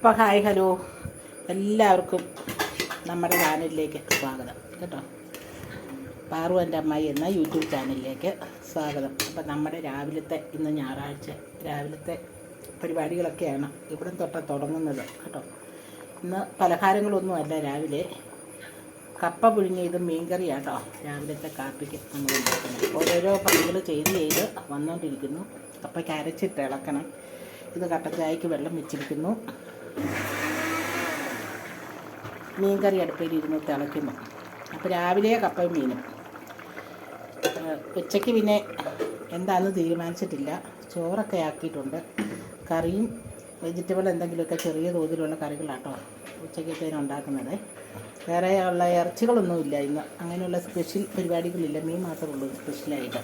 അപ്പം hi hello എല്ലാവർക്കും നമ്മുടെ ചാനലിലേക്ക് സ്വാഗതം. കേട്ടോ? പാറു എന്റെ അമ്മായി എന്ന യൂട്യൂബ് ചാനലിലേക്ക് സ്വാഗതം. അപ്പോൾ നമ്മുടെ രാവിലത്തെ ഇന്ന് ഞായറാഴ്ച രാവിലത്തെ പരിപാടികളൊക്കെയാണ് ഇവിടെ തൊട്ട് തുടങ്ങുന്നത്. കേട്ടോ? ഇന്ന് പലഹാരങ്ങളൊന്നുമല്ല രാവിലെ. കപ്പ പുഴുങ്ങിയത് മീൻകറിയാണ് കേട്ടോ രാവിലത്തെ കാപ്പിക്ക് നമ്മൾ ഉണ്ടാക്കുന്നത്. ഓരോരോ പണികൾ ചെയ്ത് ചെയ്ത് വന്നുകൊണ്ടിരിക്കുന്നു കപ്പയ്ക്ക് അരച്ചിട്ട് ഇളക്കണം. ഇത് കട്ടച്ചായക്ക് വെള്ളം വെച്ചിരിക്കുന്നു. മീൻകറി അടുപ്പയിൽ ഇരുന്ന് തിളയ്ക്കുന്നു. അപ്പോൾ രാവിലെ കപ്പയും മീനും. ഉച്ചയ്ക്ക് പിന്നെ എന്താണെന്ന് തീരുമാനിച്ചിട്ടില്ല. ചോറൊക്കെ ആക്കിയിട്ടുണ്ട്. കറിയും വെജിറ്റബിൾ എന്തെങ്കിലുമൊക്കെ ചെറിയ തോതിലുള്ള കറികളാട്ടോ ഉച്ചയ്ക്കത്തേനും ഉണ്ടാക്കുന്നത്. വേറെ ഉള്ള ഇറച്ചികളൊന്നുമില്ല ഇന്ന്. അങ്ങനെയുള്ള സ്പെഷ്യൽ പരിപാടികളില്ല. മീൻ മാത്രമേ ഉള്ളൂ സ്പെഷ്യലായിട്ട്.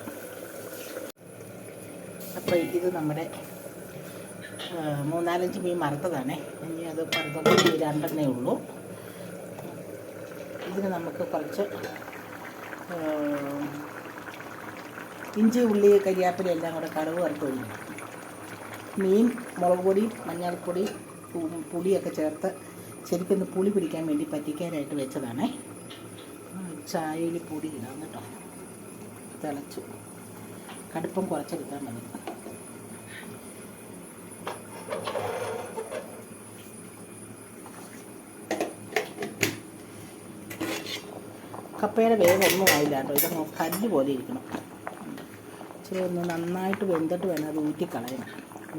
അപ്പോൾ ഇത് നമ്മുടെ മൂന്നാലഞ്ച് മീൻ മറുത്തതാണ് ഇനി അത് പറുത്തപ്പോൾ രണ്ടെണ്ണേ ഉള്ളൂ. ഇതിന് നമുക്ക് കുറച്ച് ഇഞ്ചി ഉള്ളി കരിയാപ്പില എല്ലാം കൂടെ കടുവ് വറുത്ത് മീൻ മുളക് പൊടി മഞ്ഞൾപ്പൊടി പുളിയൊക്കെ ചേർത്ത് ശരിക്കൊന്ന് പുളി പിടിക്കാൻ വേണ്ടി പറ്റിക്കാനായിട്ട് വെച്ചതാണേ. ചായയിൽ പൊടി ഇടാം കേട്ടോ. തിളച്ചു. കടുപ്പം കുറച്ചെടുത്താൽ മതി. കപ്പയുടെ വേഗം ഒന്നും ആയില്ല കേട്ടോ. ഇതൊന്ന് കല്ല് പോലെ ഇരിക്കണം. ഇച്ചിരി ഒന്ന് നന്നായിട്ട് വെന്തിട്ട് വേണം അത് ഊറ്റിക്കളയണം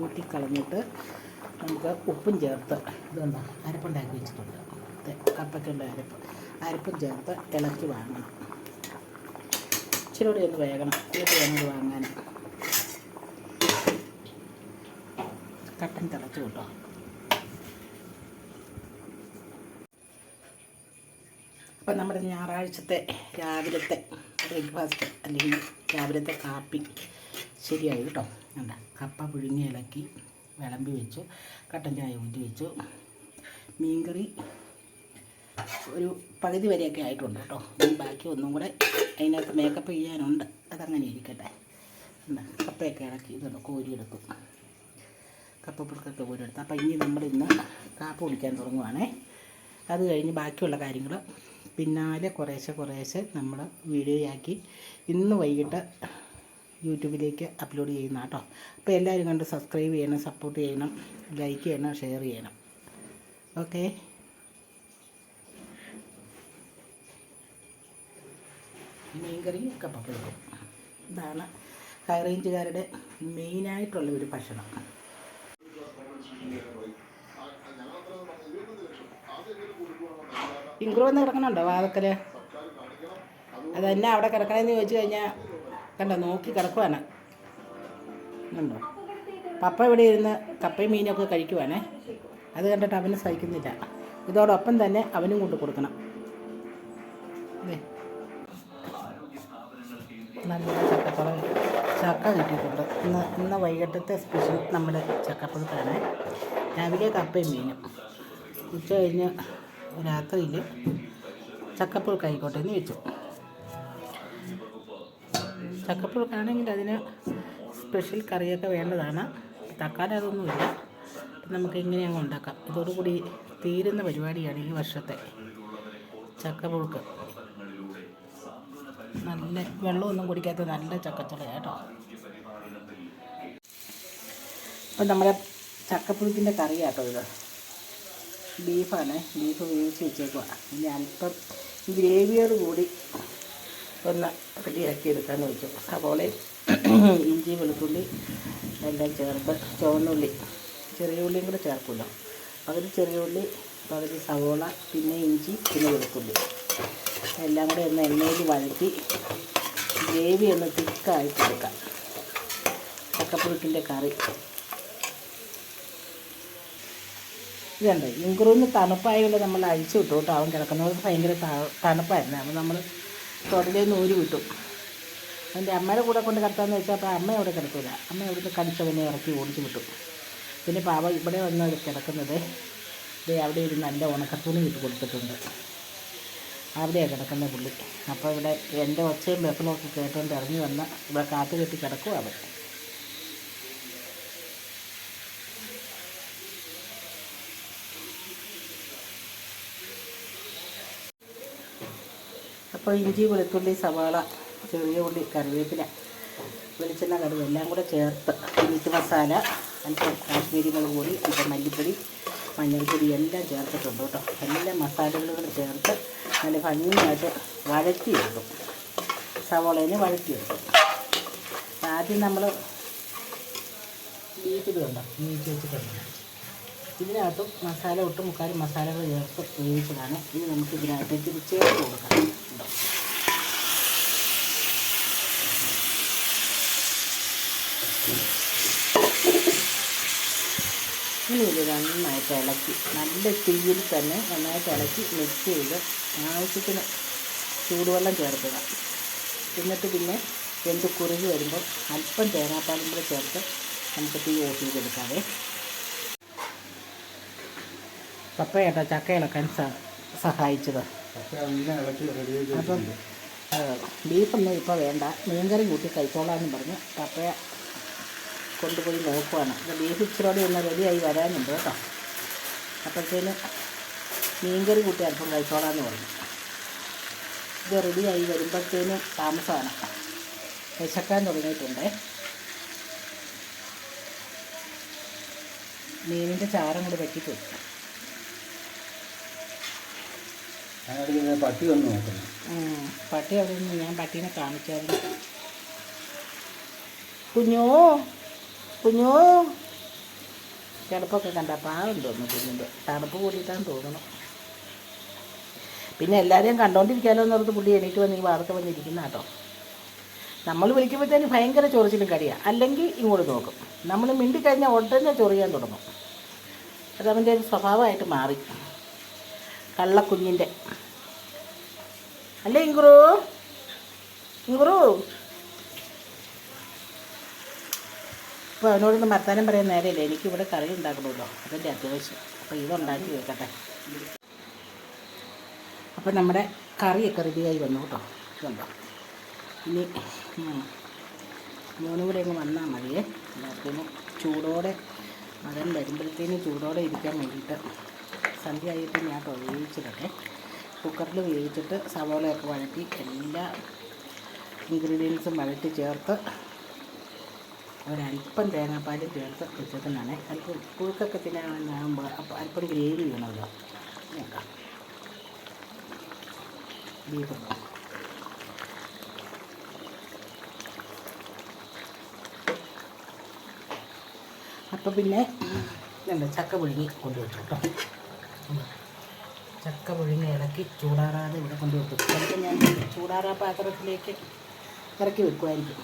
ഊറ്റിക്കളഞ്ഞിട്ട് നമുക്ക് ഉപ്പും ചേർത്ത് ഇതുണ്ടോ അരപ്പുണ്ടാക്കി വെച്ചിട്ടുണ്ട്. കപ്പയ്ക്കുള്ള അരപ്പ്. അരപ്പും ചേർത്ത് ഇളക്കി വാങ്ങണം. ഇച്ചിരി കൂടി ഒന്ന് വേഗണം എന്നിട്ട് വേണം വാങ്ങാൻ. കട്ടൻ തിളച്ച് കേട്ടോ. അപ്പം നമ്മുടെ ഞായറാഴ്ചത്തെ രാവിലത്തെ ബ്രേക്ക്ഫാസ്റ്റ് അല്ലെങ്കിൽ രാവിലത്തെ കാപ്പി ശരിയായി കേട്ടോ. അല്ല കപ്പ പുഴുങ്ങി ഇളക്കി വിളമ്പി വെച്ചു കട്ടൻ ചായ ഊറ്റി വെച്ചു. മീൻകറി ഒരു പകുതി വരെയൊക്കെ ആയിട്ടുണ്ട് കേട്ടോ. ഇനി ബാക്കി ഒന്നും കൂടെ അതിനകത്ത് മേക്കപ്പ് ചെയ്യാനുണ്ട്. അതങ്ങനെ ഇരിക്കട്ടെ. എന്താ കപ്പയൊക്കെ ഇളക്കി ഇതുണ്ട് കോരിയെടുക്കും കപ്പപ്പുറക്കൊക്കെ കോരിയെടുത്ത്. അപ്പം ഇനി നമ്മൾ ഇന്ന് കാപ്പ് കുടിക്കാൻ തുടങ്ങുവാണേ. അത് കഴിഞ്ഞ് ബാക്കിയുള്ള കാര്യങ്ങൾ പിന്നാലെ കുറേശ്ശെ കുറേശ്ശെ നമ്മൾ വീഡിയോയാക്കി ഇന്ന് വൈകിട്ട് യൂട്യൂബിലേക്ക് അപ്ലോഡ് ചെയ്യുന്ന കേട്ടോ. അപ്പോൾ എല്ലാവരും കണ്ട് സബ്സ്ക്രൈബ് ചെയ്യണം സപ്പോർട്ട് ചെയ്യണം ലൈക്ക് ചെയ്യണം ഷെയർ ചെയ്യണം. ഓക്കെ? മീൻകറി കപ്പപ്പുഴുക്കും ഇതാണ് ഹൈ റേഞ്ചുകാരുടെ മെയിനായിട്ടുള്ള ഒരു ഭക്ഷണം. ഇൻക്രൂ വന്ന് കിടക്കണുണ്ടോ വാതക്കൽ അതെന്നാ അവിടെ കിടക്കണമെന്ന് ചോദിച്ചു കഴിഞ്ഞാൽ കണ്ടോ നോക്കി കിടക്കുവാണ്. കണ്ടോ? പപ്പ ഇവിടെ ഇരുന്ന് കപ്പയും മീനൊക്കെ കഴിക്കുവാണേ. അത് കണ്ടിട്ട് അവന് സഹിക്കുന്നില്ല. ഇതോടൊപ്പം തന്നെ അവനും കൊണ്ടു കൊടുക്കണം. നല്ല ചക്കപ്പുറ ചക്ക കിട്ടിയിട്ടുണ്ട്. ഇന്ന് ഇന്ന് വൈകിട്ടത്തെ സ്പെഷ്യൽ നമ്മുടെ ചക്കപ്പുറത്താണ് രാവിലെ കപ്പയും മീനും. ഉച്ച കഴിഞ്ഞ് രാത്രിയിൽ ചക്കപ്പുഴുക്കായിക്കോട്ടെ എന്ന് വെച്ചു. ചക്കപ്പുഴുക്കാണെങ്കിൽ അതിന് സ്പെഷ്യൽ കറിയൊക്കെ വേണ്ടതാണ്. തക്കാളി അതൊന്നുമില്ല നമുക്ക് ഇങ്ങനെ അങ്ങ് ഉണ്ടാക്കാം. ഇതോടുകൂടി തീരുന്ന പരിപാടിയാണ് ഈ വർഷത്തെ ചക്കപ്പുഴുക്ക്. നല്ല വെള്ളമൊന്നും കുടിക്കാത്ത നല്ല ചക്കച്ചുള കേട്ടോ. അപ്പം നമ്മുടെ ചക്കപ്പുഴുക്കിന്റെ കറിയാട്ടോ ഇത്. ബീഫാണ്. ബീഫ് വേവിച്ച് വെച്ചേക്കുക ഇനി അല്പം ഗ്രേവിയോട് കൂടി ഒന്ന് റെഡിയാക്കി എടുക്കാമെന്ന് വെച്ചു. സവോളയും ഇഞ്ചി വെളുത്തുള്ളി എല്ലാം ചേർത്ത് ചുവന്നുള്ളി ചെറിയ ഉള്ളിയും കൂടെ ചേർക്കുമല്ലോ. പകുതി ചെറിയ ഉള്ളി പകുതി സവോള പിന്നെ ഇഞ്ചി പിന്നെ വെളുത്തുള്ളി. എല്ലാം കൂടെ ഒന്ന് എണ്ണയിൽ വഴറ്റി ഗ്രേവി ഒന്ന് തിക്കായിട്ട് എടുക്കാം. ചക്കപ്പുഴുക്കിന്റെ കറി. ഇതുണ്ട്. ഇൻക്രൂന്ന് തണുപ്പായതുകൊണ്ട് നമ്മൾ അഴിച്ചു വിട്ടു കേട്ടോ. അവൻ കിടക്കുന്നത് ഭയങ്കര തണുപ്പായിരുന്നു. അപ്പോൾ നമ്മൾ തുടരെ നൂര് വിട്ടു. എന്റെ അമ്മയുടെ കൂടെ കൊണ്ട് കിടത്താന്ന് വെച്ചാൽ അപ്പോൾ അമ്മ അവിടെ കിടക്കില്ല. അമ്മ അവിടുന്ന് കടിച്ചവനെ ഇറക്കി ഓടിച്ചു വിട്ടു. പിന്നെ പാവ ഇവിടെ വന്ന് കിടക്കുന്നത് ദേ അവിടെ ഒരു നല്ല ഉണക്കത്തുണി ഇട്ട് കൊടുത്തിട്ടുണ്ട്. അവിടെയാണ് കിടക്കുന്ന പുള്ളി. അപ്പോൾ ഇവിടെ എന്റെ ഒച്ചയും ബഹളമൊക്കെ കേട്ടുകൊണ്ട് ഇറങ്ങി വന്ന് ഇവിടെ കാത്തു കെട്ടി കിടക്കും അവൻ. അപ്പോൾ ഇഞ്ചി വെളുത്തുള്ളി സവാള ചെറിയ ഉള്ളി കറിവേപ്പില വെളിച്ചെണ്ണ കടുവ എല്ലാം കൂടെ ചേർത്ത് മീറ്റ് മസാല അല്പം കാശ്മീരി മുളക് പൊടി അല്പം മല്ലിപ്പൊടി മഞ്ഞൾപ്പൊടി എല്ലാം ചേർത്തിട്ടുണ്ട് കേട്ടോ. എല്ലാ മസാലകളും കൂടെ ചേർത്ത് നല്ല ഭംഗിയായിട്ട് വഴറ്റിയെടുക്കും സവോളയിൽ വഴറ്റിയെടുക്കും ആദ്യം നമ്മൾ ബീഫ് ഇതുണ്ടോ ബീഫ് വെച്ചിട്ടുണ്ട് ഇതിനകത്തും മസാല ഒട്ടും മുക്കാലും മസാലകൾ ചേർത്ത് വേവിച്ചതാണ്. ഇനി നമുക്ക് ഇതിനകത്തേക്ക് ഇത് ചേർത്ത് കൊടുക്കാം. ഉണ്ടോ? ഇനി ഇത് നന്നായിട്ട് ഇളക്കി നല്ല തീയിൽ തന്നെ നന്നായിട്ട് ഇളക്കി മിക്സ് ചെയ്ത് ആവശ്യത്തിന് ചൂടുവെള്ളം ചേർക്കുക. എന്നിട്ട് പിന്നെ വെന്ത് കുറുകി വരുമ്പോൾ അല്പം തേങ്ങാപ്പാലും കൂടെ ചേർത്ത് നമുക്ക് തീ ഓഫ് ചെയ്തെടുക്കാവേ പപ്പ കേട്ടോ ചക്ക ഇളക്കാൻ സഹായിച്ചത് അപ്പം ബീഫൊന്നും ഇപ്പോൾ വേണ്ട. മീൻകറി കൂട്ടി കഴിച്ചോളാമെന്ന് പറഞ്ഞ് പപ്പയ കൊണ്ടുപോയി നോക്കുവാണ്. ബീഫ് ഇച്ചിരോടെ ഒന്ന് റെഡിയായി വരാനുണ്ട് കേട്ടോ. അപ്പോഴത്തേന് മീൻകറി കൂട്ടി അല്പം കഴിച്ചോളാമെന്ന് പറഞ്ഞു. ഇത് റെഡിയായി വരുമ്പോഴത്തേന് താമസമാണ്. വിശക്കാൻ തുടങ്ങിയിട്ടുണ്ടേ. മീനിന്റെ ചാരം കൂടി പറ്റിപ്പോയി പട്ടി വന്ന് നോക്കുന്നു. പട്ടി അവിടെ നിന്ന് ഞാൻ പട്ടീനെ കാണിച്ചായിരുന്നു. കുഞ്ഞോ കുഞ്ഞോ. കിടപ്പൊക്കെ കണ്ട പാവം തോന്നുന്നു കുഞ്ഞിന്റെ? തണുപ്പ് കൂടിയിട്ടാന്ന് തോന്നണം പിന്നെ എല്ലാവരെയും കണ്ടോണ്ടിരിക്കാലോ എന്നോർത്ത് പുള്ളി എണീറ്റ് വന്ന് ഈ വാർത്ത വന്നിരിക്കുന്ന കേട്ടോ. നമ്മൾ വിളിക്കുമ്പോഴത്തേന് ഭയങ്കര ചൊറിച്ചിലും കടിയാണ് അല്ലെങ്കിൽ ഇങ്ങോട്ട് നോക്കും. നമ്മൾ മിണ്ടി കഴിഞ്ഞാൽ ഉടനെ ചൊറിയാൻ തുടങ്ങും. അതവന്റെ ഒരു സ്വഭാവമായിട്ട് മാറി. കള്ളക്കുഞ്ഞിന്റെ. അല്ലേ ഇങ്കുറു? ഇങ്കുറു? അപ്പോൾ അവനോടൊന്ന് വർത്താനം പറയാൻ നേരമില്ല? എനിക്കിവിടെ കറി ഉണ്ടാക്കണമല്ലോ അതിന്റെ അത്യാവശ്യം. അപ്പോൾ ഇതുണ്ടാക്കി വെക്കട്ടെ. അപ്പോൾ നമ്മുടെ കറിയൊക്കെ റെഡിയായി വന്നു കേട്ടോ. ഇതുണ്ടോ? ഇനി മൂന്നും കൂടെ അങ്ങ് വന്നാൽ മതിയേ. എല്ലാത്തിനും ചൂടോടെ മകൻ വരുമ്പോഴത്തേനും ചൂടോടെ ഇരിക്കാൻ വേണ്ടിയിട്ട്. സന്ധ്യ ആയിട്ട് ഞാൻ കേട്ടോ കുക്കറിൽ വേവിച്ചിട്ട് സവോളയൊക്കെ വഴറ്റി എല്ലാ ഇൻഗ്രീഡിയൻസും വഴറ്റി ചേർത്ത് ഒരല്പം തേങ്ങാപ്പാലും ചേർത്ത് വെച്ചേക്കുന്നതാണ്. അല്പം പുഴുക്കൊക്കെ തിന്നാകുമ്പോൾ അപ്പോൾ അല്പം ഗ്രേവി വേണമല്ലോ. നോക്കാം. അപ്പോൾ പിന്നെ എന്താ ചക്ക പുഴുങ്ങി കൊണ്ടുവച്ചു കേട്ടോ. ചക്ക പുഴുങ്ങി ഇളക്കി ചൂടാറാതെ ഇവിടെ കൊണ്ടുവച്ചു ചിലപ്പോൾ ഞാൻ ചൂടാറാ പാത്രത്തിലേക്ക് ഇറക്കി വെക്കുമായിരിക്കും.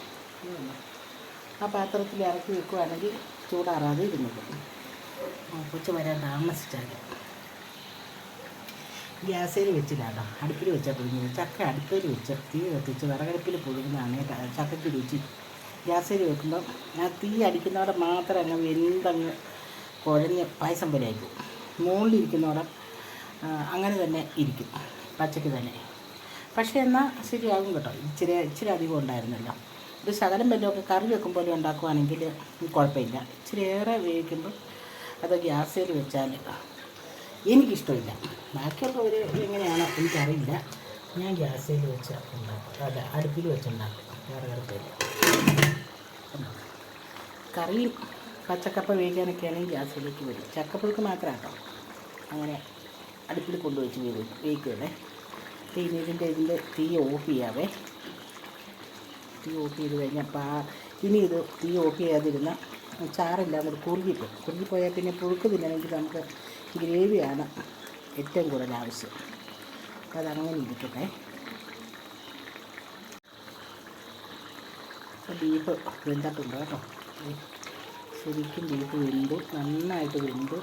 ആ പാത്രത്തിൽ ഇറക്കി വെക്കുവാണെങ്കിൽ ചൂടാറാതെ ഇരുന്നത്. കൊച്ചു വരാൻ താമസിച്ചാൽ ഗ്യാസിൽ വെച്ചില്ല കേട്ടോ അടുപ്പിൽ വെച്ചാൽ പുഴുങ്ങി ചക്ക അടുപ്പിൽ വെച്ച് തീ കത്തിച്ച് വിറകടുപ്പിൽ പുഴുങ്ങുന്നതാണ് ചക്കയ്ക്ക് രുചി. ഗ്യാസിൽ വെക്കുമ്പം ആ തീ അടിക്കുന്നവിടെ മാത്രം അങ്ങ് വെന്തങ്ങ് കുഴഞ്ഞ് പായസം പോലെ ആയിപ്പോവും. മുകളിലിരിക്കുന്നവിടെ അങ്ങനെ തന്നെ ഇരിക്കും. പച്ചയ്ക്ക് തന്നെ. പക്ഷേ എന്നാൽ ശരിയാകും കേട്ടോ. ഇച്ചിരി ഇച്ചിരി അധികം ഉണ്ടായിരുന്നല്ലോ. ഒരു ശകലം വല്ലതൊക്കെ കറി വെക്കുമ്പോൾ ഉണ്ടാക്കുവാണെങ്കിൽ കുഴപ്പമില്ല. ഇച്ചിരി ഏറെ വേവിക്കുമ്പോൾ അത് ഗ്യാസിൽ വെച്ചാൽ എനിക്കിഷ്ടമില്ല. ബാക്കിയുള്ളവർ എങ്ങനെയാണോ എനിക്കറിയില്ല. ഞാൻ ഗ്യാസിൽ വെച്ച് ഉണ്ടാക്കും. അല്ല അടുപ്പിൽ വെച്ചുണ്ടാക്കും വേറെ കിടപ്പില്ല കറിയും പച്ചക്കപ്പ വേവിക്കാനൊക്കെയാണെങ്കിൽ ഗ്യാസിലേക്ക് വരും. ചക്കപ്പുഴുക്ക് മാത്രം കേട്ടോ അങ്ങനെ അടുപ്പിൽ കൊണ്ടുവച്ച് വേവി വേവിക്കുമല്ലേ പിന്നെ ഇതിന്റെ ഇതിന്റെ തീ ഓഫ് ചെയ്യാവേ. തീ ഓഫ് ചെയ്ത് കഴിഞ്ഞപ്പോൾ ആ ഇനി ഇത് തീ ഓഫ് ചെയ്യാതിരുന്ന ചാറെല്ലാം കൂടി കുറുകിപ്പോയി കുറുകിപ്പോയാൽ പിന്നെ പുഴുക്ക് തിന്നണമെങ്കിൽ നമുക്ക് ഗ്രേവിയാണ് ഏറ്റവും കൂടുതൽ ആവശ്യം. അതങ്ങനെ ഇരിക്കട്ടെ. ബീഫ് വെന്തിട്ടുണ്ട് കേട്ടോ. ശരിക്കും ബീഫ് വെന്തു നന്നായിട്ട് വെന്തു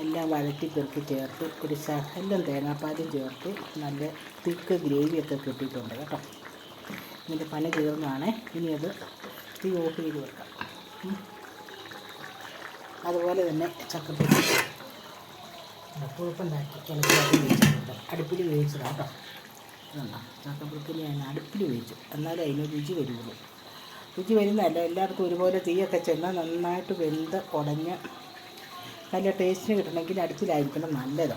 എല്ലാം വഴറ്റി പെറുക്കി ചേർത്ത് ഒരു ശകലം തേങ്ങാപ്പാലും ചേർത്ത് നല്ല തിക്ക് ഗ്രേവിയൊക്കെ കിട്ടിയിട്ടുണ്ട് കേട്ടോ. ഇതിന്റെ പല തീർന്നാണ്. ഇനി അത് തീ ഓഫ് ചെയ്ത് വെക്കാം. അതുപോലെ തന്നെ ചക്കപ്പൊടി ഇളക്കി വെച്ചിട്ടുണ്ട് അടുപ്പിൽ വേവിച്ചതാണ് കേട്ടോ. ചക്കപ്പുഴുക്കിന് ഞാൻ അടുപ്പിൽ വേവിച്ചു. എന്നാലേ അതിന് രുചി വരുള്ളൂ. രുചി വരുന്നതല്ല എല്ലാവർക്കും ഒരുപോലെ തീയൊക്കെ ചെന്നാൽ നന്നായിട്ട് വെന്ത് ഉടഞ്ഞ് നല്ല ടേസ്റ്റിന് കിട്ടണമെങ്കിൽ അടുപ്പിലായിരിക്കണം നല്ലത്.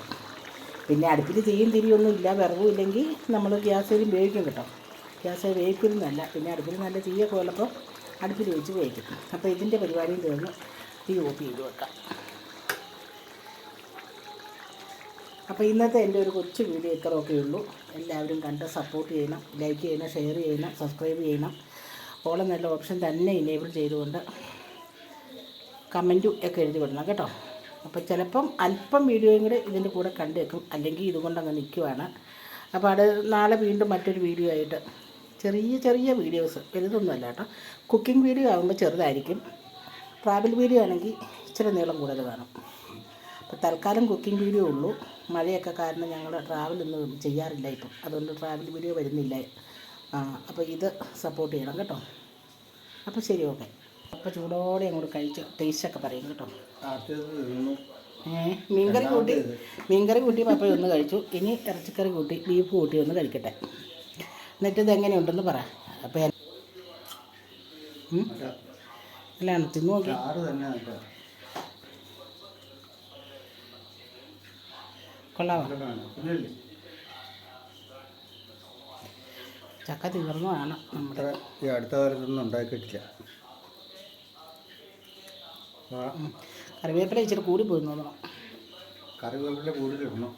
പിന്നെ അടുപ്പിൽ തീയും തിരിയൊന്നും ഇല്ല വിറകും ഇല്ലെങ്കിൽ നമ്മൾ ഗ്യാസേലും വേവിക്കും കേട്ടോ. ഗ്യാസ് വേവിക്കുന്നതല്ല പിന്നെ അടുപ്പിൽ നല്ല തീയൊക്കെ ഉള്ളപ്പോൾ അടുപ്പിൽ വെച്ച് വേവിക്കും. അപ്പോൾ ഇതിന്റെ പരിപാടിയും തീർന്ന് തീ ഓഫ് ചെയ്ത് വെക്കാം. അപ്പോൾ ഇന്നത്തെ എന്റെ ഒരു കൊച്ചു വീഡിയോ ഇത്രയൊക്കെ ഉള്ളൂ. എല്ലാവരും കണ്ട് സപ്പോർട്ട് ചെയ്യണം ലൈക്ക് ചെയ്യണം ഷെയർ ചെയ്യണം സബ്സ്ക്രൈബ് ചെയ്യണം. ഓളം നല്ല ഓപ്ഷൻ തന്നെ ഇനേബിൾ ചെയ്തുകൊണ്ട് കമന്റും ഒക്കെ എഴുതി വിടണം കേട്ടോ. അപ്പോൾ ചിലപ്പം അല്പം വീഡിയോയും കൂടെ ഇതിന്റെ കൂടെ കണ്ടേക്കും അല്ലെങ്കിൽ ഇതുകൊണ്ട് അങ്ങ് നിൽക്കുവാണ്. അപ്പോൾ അത് നാളെ വീണ്ടും മറ്റൊരു വീഡിയോ ആയിട്ട് ചെറിയ ചെറിയ വീഡിയോസ് വലുതൊന്നുമല്ല കേട്ടോ. കുക്കിംഗ് വീഡിയോ ആകുമ്പോൾ ചെറുതായിരിക്കും. ട്രാവൽ വീഡിയോ ആണെങ്കിൽ ഇച്ചിരി നീളം കൂടുതൽ കാണും. അപ്പോൾ തൽക്കാലം കുക്കിംഗ് വീഡിയോ ഉള്ളൂ. മഴയൊക്കെ കാരണം ഞങ്ങൾ ട്രാവലൊന്നും ചെയ്യാറില്ല ഇപ്പം. അതുകൊണ്ട് ട്രാവൽ വീഡിയോ വരുന്നില്ല. അപ്പോൾ ഇത് സപ്പോർട്ട് ചെയ്യണം കേട്ടോ. അപ്പോൾ ശരി ഓക്കെ അപ്പോൾ ചൂടോടെ അങ്ങോട്ട് കഴിച്ച് ടേസ്റ്റൊക്കെ പറയും കേട്ടോ. മീൻകറി കൂട്ടി മീൻകറി കൂട്ടി പപ്പ ഒന്ന് കഴിച്ചു. ഇനി ഇറച്ചിക്കറി കൂട്ടി ബീഫ് കൂട്ടി ഒന്ന് കഴിക്കട്ടെ. എന്നിട്ട് ഇത് എങ്ങനെയുണ്ടെന്ന് പറ അപ്പോൾ അല്ല തിന്നു നോക്കി. കൊള്ളാമോ ചക്ക തീർന്നു വേണം നമ്മുടെ ഈ അടുത്ത കാലത്തൊന്നും ഉണ്ടാക്കിയിട്ടില്ല കറിവേപ്പില ഇച്ചിരി കൂടി പോയി തോന്നണം. കറിവേപ്പില കൂടുതലിടണം